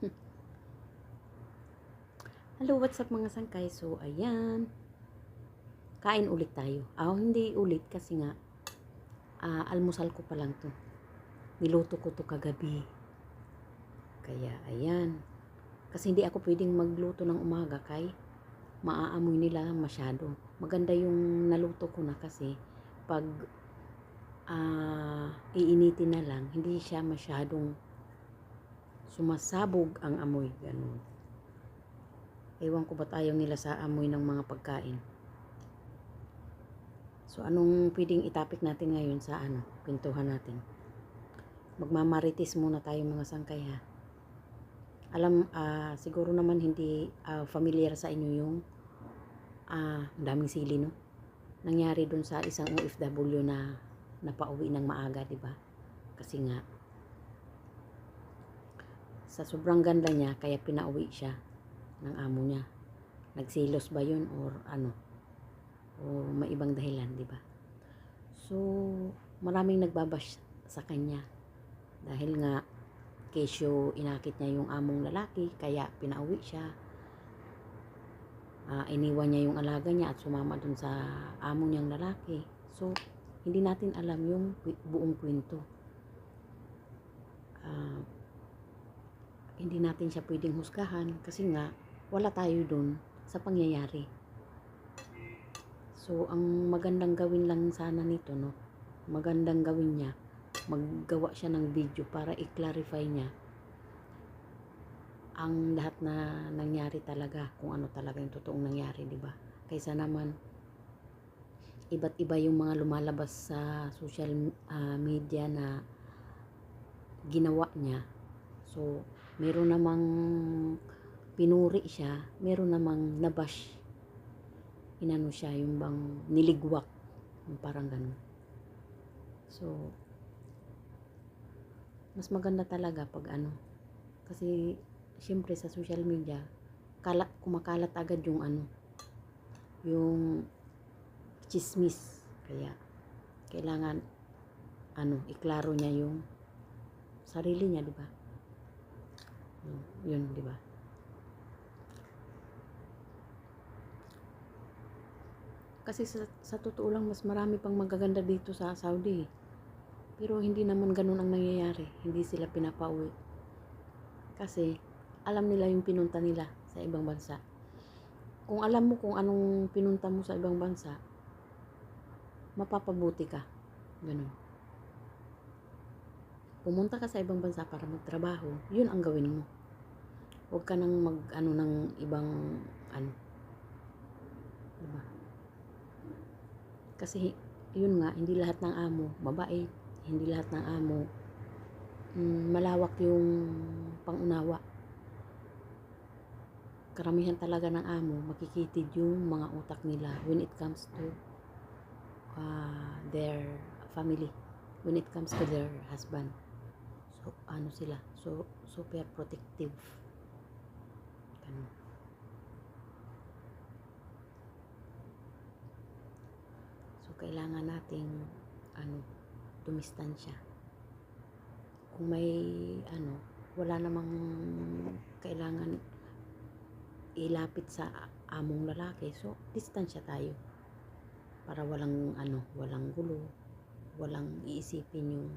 Hello, what's up mga sangkay? So, ayan. Kain ulit tayo. Ah, hindi ulit kasi nga ah, almusal ko pa lang to. Niluto ko to kagabi. Kaya, ayan. Kasi hindi ako pwedeng magluto ng umaga kay maaamoy nila masyado. Maganda yung naluto ko na kasi pag ah, iinitin na lang, hindi siya masyadong sumasabog ang amoy. Ganun. Ewan ko ba't ayaw nila sa amoy ng mga pagkain. So, anong pwedeng itapik natin ngayon sa ano, kwentuhan natin? Magmamarites muna tayo mga sangkay ha. Alam, ah, siguro naman hindi ah, familiar sa inyo yung ang daming sili no? Nangyari dun sa isang OFW na napauwi ng maaga, di ba? Kasi nga, sa sobrang ganda niya, kaya pinauwi siya ng amo niya. Nagsilos ba yun or ano? O may ibang dahilan, di ba? So, maraming nagbabash sa kanya. Dahil nga, kesyo inakit niya yung among lalaki, kaya pinauwi siya. Ah, iniwan niya yung alaga niya at sumama dun sa amo niyang lalaki. So, hindi natin alam yung buong kwento. Ah, hindi natin siya pwedeng husgahan kasi nga wala tayo dun sa pangyayari. So, ang magandang gawin lang sana nito, no? Magandang gawin niya, maggawa siya ng video para i-clarify niya ang lahat na nangyari talaga, kung ano talaga yung totoong nangyari, di ba? Kaysa naman, iba't iba yung mga lumalabas sa social ah, media na ginawa niya. So, meron namang pinuri siya, meron namang nabash. Inano siya, yung bang niligwak. Parang ganun. So, mas maganda talaga pag ano. Kasi, syempre sa social media, kalat, kumakalat agad yung ano, yung chismis. Kaya, kailangan, ano, iklaro niya yung sarili niya, di ba? Yun, di ba? Kasi sa, sa totoo lang, mas marami pang magaganda dito sa Saudi. Pero hindi naman ganun ang nangyayari. Hindi sila pinapauwi. Kasi, alam nila yung pinunta nila sa ibang bansa. Kung alam mo kung anong pinunta mo sa ibang bansa, mapapabuti ka. Ganun. Pumunta ka sa ibang bansa para magtrabaho, yun ang gawin mo. Huwag ka nang mag, ano, ng ibang, ano. Diba? Kasi, yun nga, hindi lahat ng amo, babae, hindi lahat ng amo, mm, malawak yung pangunawa. Karamihan talaga ng amo, makikitid yung mga utak nila when it comes to uh, their family, when it comes to their husband. So, ano sila? So, super protective. Ganun. So, kailangan nating ano, dumistansya. Kung may ano, wala namang kailangan ilapit sa among lalaki. So, distansya tayo. Para walang ano, walang gulo, walang iisipin yung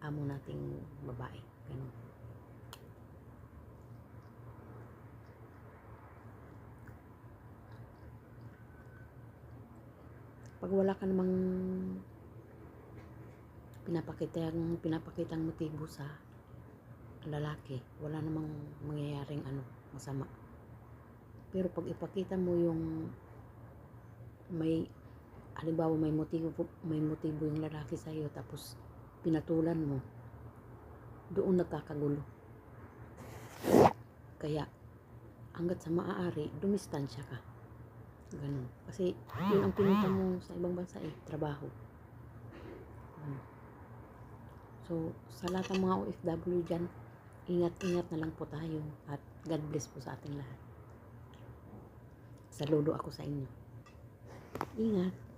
amo nating babae. Ganun. Pag wala ka namang pinapakitang pinapakitang motibo sa lalaki, wala namang mangyayaring ano, masama. Pero pag ipakita mo yung may halimbawa may motibo may motibo yung lalaki sa iyo tapos pinatulan mo doon nagkakagulo. Kaya hanggat sa maaari dumistansya ka. Ganun. Kasi yun ang pinunta mo sa ibang bansa eh trabaho. Hmm. so sa lahat ng mga OFW dyan ingat-ingat na lang po tayo at God bless po sa ating lahat. Saludo ako sa inyo. Ingat